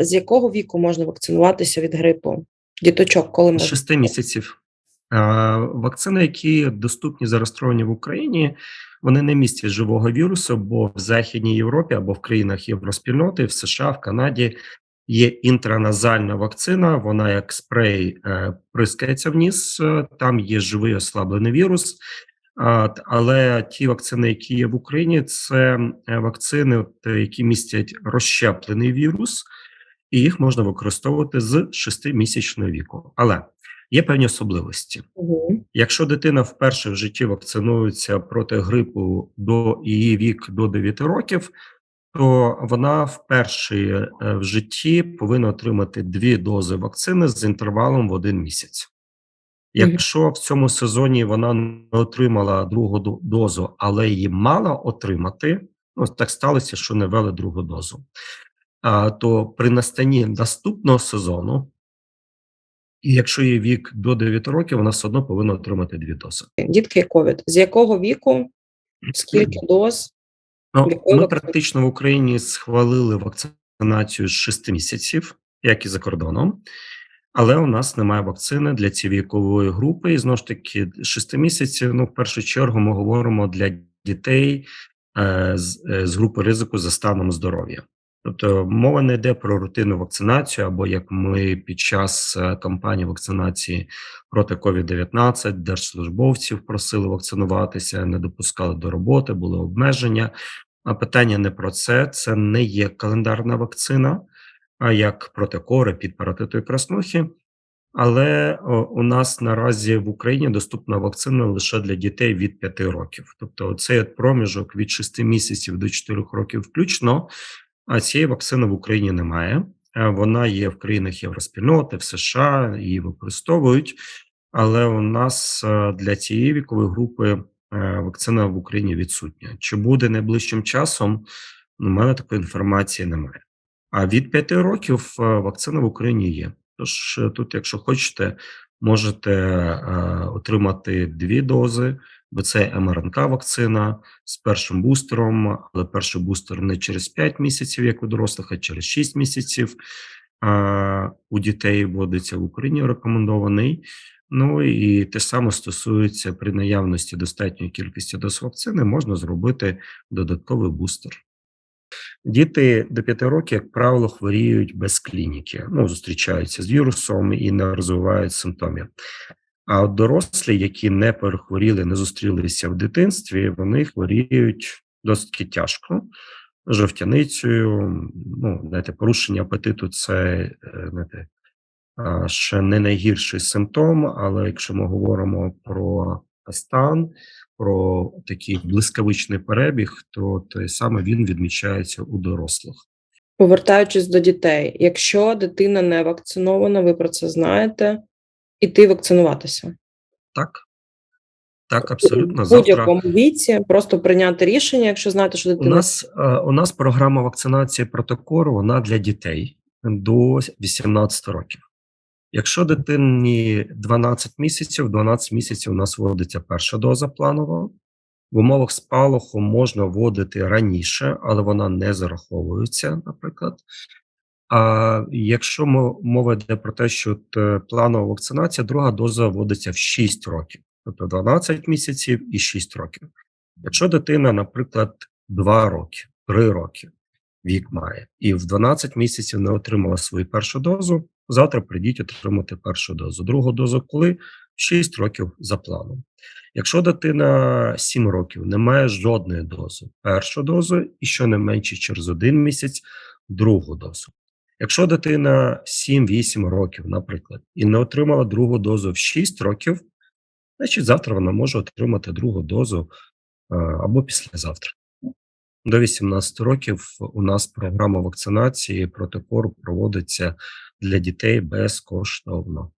З якого віку можна вакцинуватися від грипу? Діточок, коли можна? 6 місяців. Вакцини, які доступні зареєстровані в Україні, вони не містять живого вірусу, бо в Західній Європі або в країнах Євроспільноти, в США, в Канаді є інтраназальна вакцина. Вона як спрей е, прискається в ніс. е, Там є живий ослаблений вірус. Але ті вакцини, які є в Україні, це е, вакцини, які містять розщеплений вірус, і їх можна використовувати з 6-місячного віку. Але є певні особливості. Угу. Якщо дитина вперше в житті вакцинується проти грипу до її вік до 9 років, то вона вперше е, в житті повинна отримати дві дози вакцини з інтервалом в один місяць. Якщо в цьому сезоні вона не отримала другу дозу, але її мала отримати, ну так сталося, що не ввели другу дозу. То при настанні наступного сезону, і якщо її вік до 9 років, вона все одно повинна отримати дві дози. Дітки ковід. З якого віку? Скільки доз? Ну, ми практично в Україні схвалили вакцинацію з 6 місяців, як і за кордоном. Але у нас немає вакцини для цієї вікової групи. І знову ж таки, 6 місяців. Ну, в першу чергу, ми говоримо для дітей е, з, е, з групи ризику за станом здоров'я. Тобто мова не йде про рутинну вакцинацію, або як ми під час е, кампанії вакцинації проти COVID-19 держслужбовців просили вакцинуватися, не допускали до роботи, були обмеження. А питання не про це. Це не є календарна вакцина, а як проти кори, під паратиту і краснухи. Але у нас наразі в Україні доступна вакцина лише для дітей від 5 років. Тобто, цей проміжок від 6 місяців до 4 років включно. А цієї вакцини в Україні немає. Е, Вона є в країнах Євроспільноти, в США, її використовують. Але у нас е, для цієї вікової групи е, вакцина в Україні відсутня. Чи буде найближчим часом? У мене такої інформації немає. А від 5 років вакцина в Україні є. Тож тут, якщо хочете, можете отримати дві дози, бо це МРНК вакцина з першим бустером, але перший бустер не через 5 місяців, як у дорослих, а через 6 місяців. У дітей вводиться в Україні рекомендований. Ну і те саме стосується при наявності достатньої кількості доз вакцини, можна зробити додатковий бустер. Діти до 5 років, як правило, хворіють без клініки, ну, зустрічаються з вірусом і не розвивають симптомів. А от дорослі, які не перехворіли, не зустрілися в дитинстві, вони хворіють досить тяжко. Жовтяницею, ну, знаєте, порушення апетиту це е, знаєте, ще не найгірший симптом, але якщо ми говоримо про стан, про такий блискавичний перебіг, то той саме він відмічається у дорослих. Повертаючись до дітей, якщо дитина не вакцинована, ви про це знаєте, іти вакцинуватися. Так, так, абсолютно. В Завтра будь-якому віці просто прийняти рішення, якщо знаєте, що у нас е, у нас програма вакцинації проти кору, вона для дітей до 18 років. Якщо дитині 12 місяців, 12 місяців у нас вводиться перша доза планова. В умовах спалаху можна вводити раніше, але вона не зараховується, наприклад. А якщо мова йде про те, що е, планова вакцинація, друга доза вводиться в 6 років, тобто 12 місяців і 6 років. Якщо дитина, наприклад, 2 роки, 3 роки вік має, і в 12 місяців не отримала свою першу дозу, завтра прийдіть отримати першу дозу. Другу дозу коли? 6 років за планом. Якщо дитина 7 років не має жодної дози, першу дозу і щонайменше через один місяць другу дозу. Якщо дитина 7-8 років, наприклад, і не отримала другу дозу в 6 років, значить завтра вона може отримати другу дозу або післязавтра. До 18 років у нас програма вакцинації проти кору проводиться для дітей безкоштовно.